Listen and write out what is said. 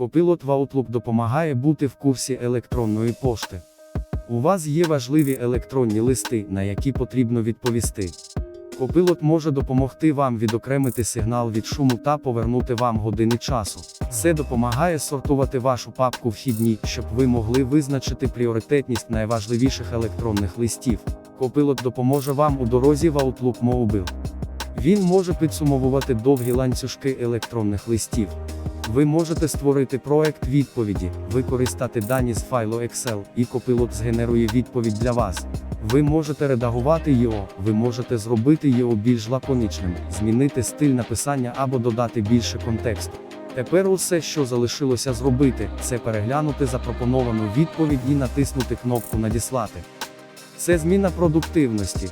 Копилот в Outlook допомагає бути в курсі електронної пошти. У вас є важливі електронні листи, на які потрібно відповісти. Копилот може допомогти вам відокремити сигнал від шуму та повернути вам години часу. Це допомагає сортувати вашу папку вхідні, щоб ви могли визначити пріоритетність найважливіших електронних листів. Копилот допоможе вам у дорозі в Outlook Mobile. Він може підсумовувати довгі ланцюжки електронних листів. Ви можете створити проект відповіді, використати дані з файлу Excel, і копилот згенерує відповідь для вас. Ви можете редагувати його, ви можете зробити його більш лаконічним, змінити стиль написання або додати більше контексту. Тепер усе, що залишилося зробити, це переглянути запропоновану відповідь і натиснути кнопку Надіслати. Це зміна продуктивності.